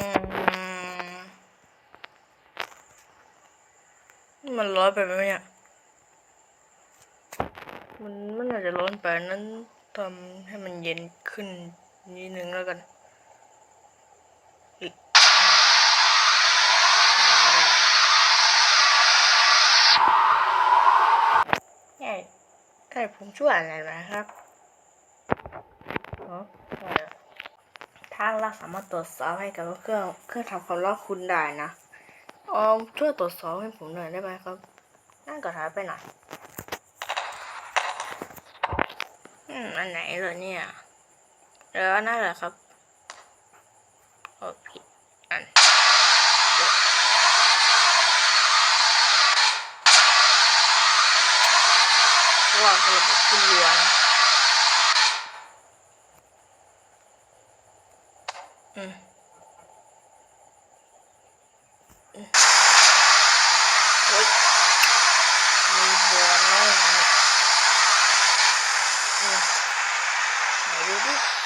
ืมมันร้อนไปไหมเนี่ย มันมันอาจจะร้อนไปนั้นทำให้มันเย็นขึ้นนิดนึงแล้วกันใช่ใช่ผมช่วยอะไรนะครับอ๋ออะไรอ ถ้าเราสามารถตรวจสอบให้กับเครื่องเครื่องทำความร้อนคุณได้นะอ๋อช่วยตรวจสอบให้ผมหน่อยได้ไหมครับ นั่นก็หายไปหน่อยอืมอันไหนเหรอเนี่ยเออนั่นแหละครับโอ้ผิดอันว่าคือระบบขึ้นเรือนะอืมอืมโอ๊ยมีบอลแล้วอย่างนี้อืมไห นดูดิ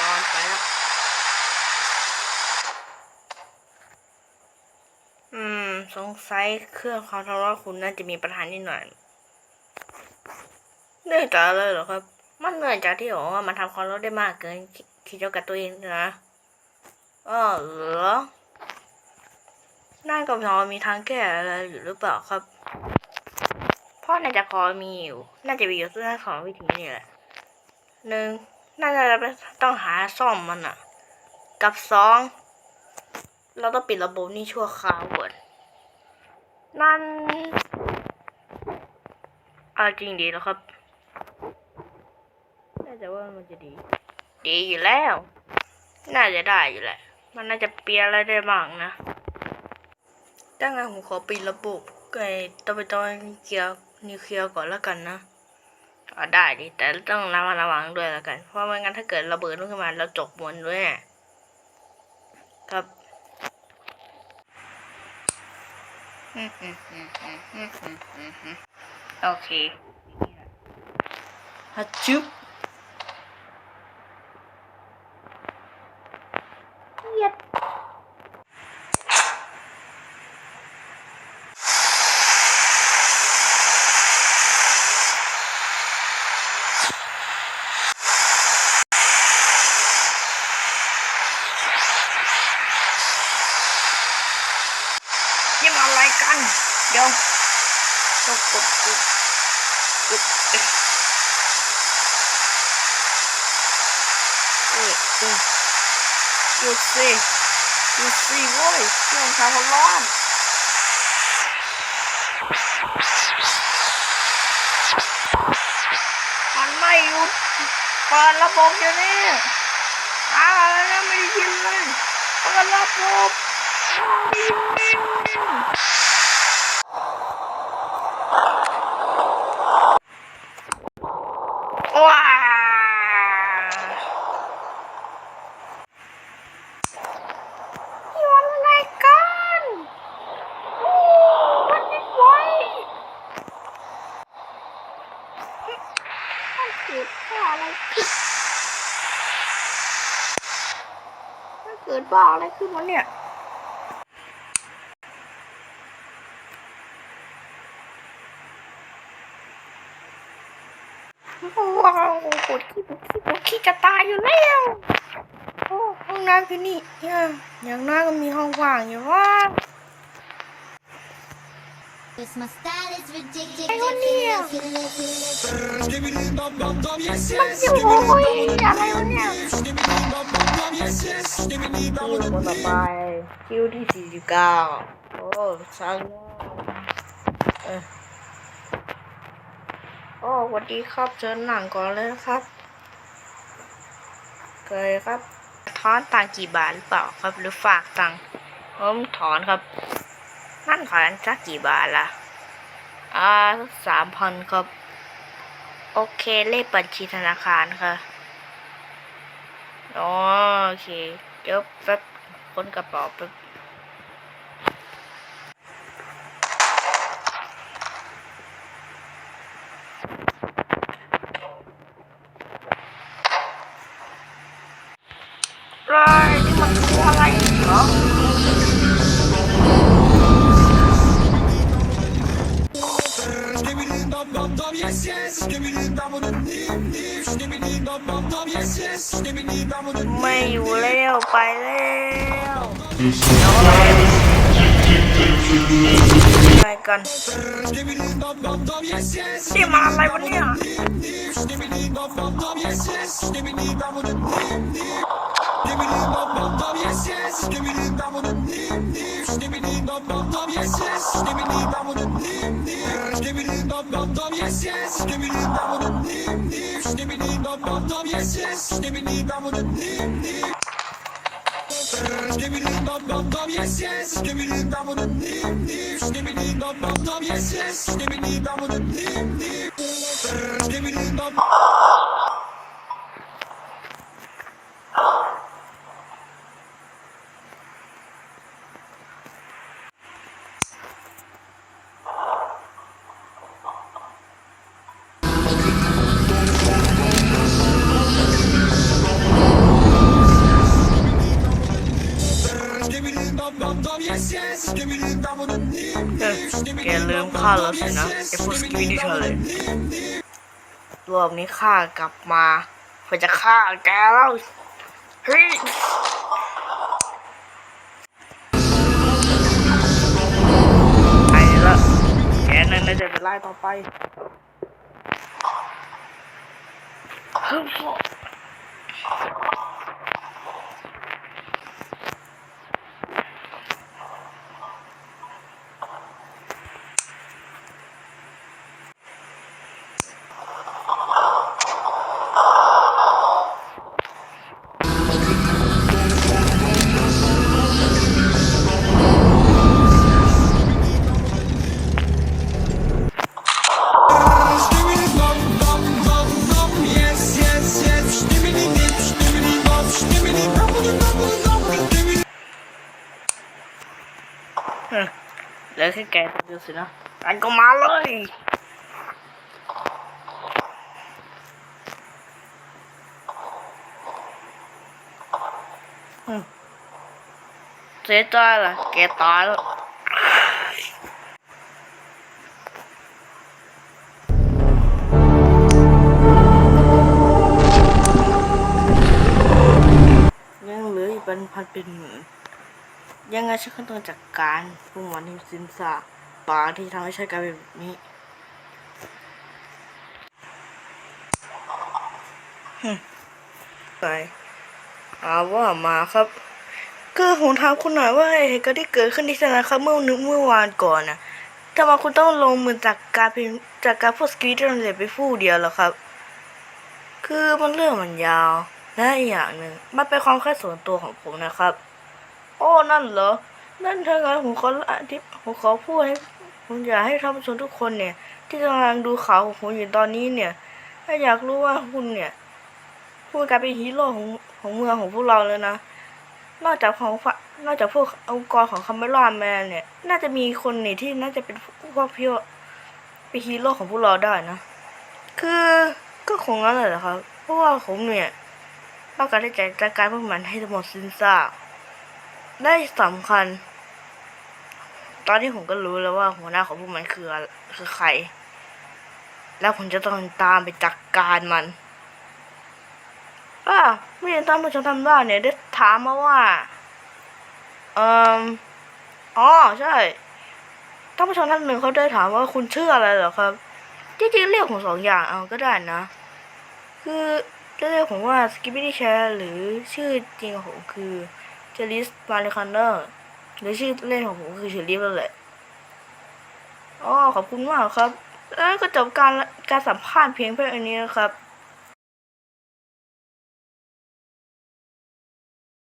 ร้อนไปแล้วอืม สงสัยเครื่องความร้อนคุณน่าจะมีปัญหานิดหน่อย เนื่องจากอะไรเหรอครับ มันเนื่องจากที่บอกว่ามันทำความร้อนได้มากเกินคิดเจ้ากับตัวเองนะ อ๋อเหรอน่าก็พอมีทางแก้อะไรอยู่หรือเปล่าครับพราะน่าจะพอมีอยู่ น่าจะมีอยู่ทั้งสองวิธีนี่แหละหนึ่งน่าจะต้องหาซ่อมมันอะกับสองเราต้องปิดระบบนี้ชั่วคราวก่อนนั่นเอาจริงดีแล้วครับน่าจะว่ามันจะดี ดีอยู่แล้ว น่าจะได้อยู่แหละ มันน่าจะเปียอะไรได้บ้างนะดังนั้นผมขอปิดระบบไอ้ตัวไปตัวนิเคียร์นิวเคลียร์ก่อนแล้วกันนะอได้ดิแต่ต้องระมัดระวังด้วยแล้วกัน เพราะไม่งั้นถ้าเกิดระเบิดขึ้นมาเราจบหมดด้วยครับโอเคฮัจุบ เย็ดนี่มาอะไรกัน หยุดสิหยุดสิโว้ยเครื่องทำความร้อนมันไม่หยุดเปิดระบบอยู่นี่อ้าวแล้วไม่ได้ยินเลยเปิดระบบไม่ได้ยิน ว้าวนี่มันอะไรกันโอ้มันไม่ไหวมันเกิดบ้าอะไรขึ้นมันเกิดบ้าอะไรขึ้นวะเนี่ยว้าวปวดขี้ปวดขี้ปวดขี้จะตายอยู่แล้วโอ้ห้องน้ำที่นี่เนี่ยอย่างน้อยก็มีห้องว่างอยู่ว่า my style is ridiculous. Ay, Julia. ridiculous, ridiculous. มันอยู่โอ้ยอะไรวะเนี่ยคิวคนต่อไปคิวที่สี่สิบเก้าโอ้ช่างเออโอ้สวัสดีครับเชิญหนังก่อนเลยนะครับเคยครับถอนตังค์กี่บาทหรือเปล่าครับหรือฝากตังค์ผมถอนครับ พันขอนสักกี่บาทละ่ะอ่าสามพันครับ โอเคเลขบัญชีธนาคารค่ะโอเคเดี๋ยวแป๊บค้นกระเป๋าแป๊บรอยนี่มันคืออะไรเหรอ ไม่อยู่แล้วไปแล้วอะไรกันนี่มาอะไรวะเนี่ย Ne bileyim ben bunu neyim neyim? Ne bileyim ben bantam yetsiz Ne bileyim ben bunu neyim neyim? Ne bileyim ben bantam yetsiz Ne bileyim ben bunu neyim neyim? Ne bileyim ben bantam yetsiz Ne bileyim ben bunu neyim neyim? Ne bileyim ben แกลืมข้าแล้วสินะไอ้พวกสกินดิเธอเลยรอบนี้ข้ากลับมาเพื่อจะฆ่าแกแล้วเฮ้ยไปละแกนั่นน่าจะเป็นไล่ต่อไปฮึ่มเหลื แค่แกตัวเดียวสินะอันก็มาเลยเสียใจละแกตายแล้วยังเหลืออีกเป็นพันเป็นหมื่น ยังไงฉันก็ต้องจัดการพวกมันที่สินสาป่าที่ทำให้ฉันกลายเป็นแบบนี้ไปอาว่ามาครับ ก็ผมถามคุณหน่อยว่าเหตุการณ์ที่เกิดขึ้นที่ธนาคารเมื่อนึกเมื่อวานก่อนนะทำไมคุณต้องลงมือจากการเป็นจากการพวกสกีที่เราเสร็จไปฟู่เดียวหรอครับ คือมันเรื่องมันยาวและอีกอย่างหนึ่งมันเป็นความแค่ส่วนตัวของผมนะครับ โอ้นั่นเหรอ นั่นถ้างั้นผมขออธิผมขอพูดให้ผมอยากให้ท่านผู้ชมทุกคนเนี่ย ที่กำลังดูข่าวของผมอยู่ตอนนี้เนี่ย ถ้าอยากรู้ว่าคุณเนี่ยคุณกลายเป็นฮีโร่ของของเมืองของพวกเราเลยนะ นอกจากของฝนอกจากพวกองค์กรของคัมเบรอนแมนเนี่ย น่าจะมีคนเนี่ยที่น่าจะเป็นพวกพี่เป็นฮีโร่ของพวกเราได้นะ คือก็คงงั้นแหละครับ เพราะว่าผมเนี่ยต้องการที่จะจัดการพวกมันให้หมดสิ้นซาก ได้สำคัญ ตอนนี้ผมก็รู้แล้วว่าหัวหน้าของพวกมันคือคือใคร แล้วผมจะต้องตามไปจัดการมันอ่าไม่เห็นตามผู้ชมทำได้เนี่ยได้ถามมาว่าเอ่ออ๋อใช่ท่านผู้ชมท่านหนึ่งเขาได้ถามว่าคุณชื่ออะไรเหรอครับจริงๆเรียกผมสองอย่างเอาก็ได้นะ คือเรียกผมว่าสกิปปี้แชร์หรือชื่อจริงของผมคือ ชลิสมาเลคันเดอร์หรือชื่อเล่นของผมคือเชลิสนั่นแหละอ๋อขอบคุณมากครับ แล้วก็จบการการสัมภาษณ์เพียงเพื่ออันนี้นะครับ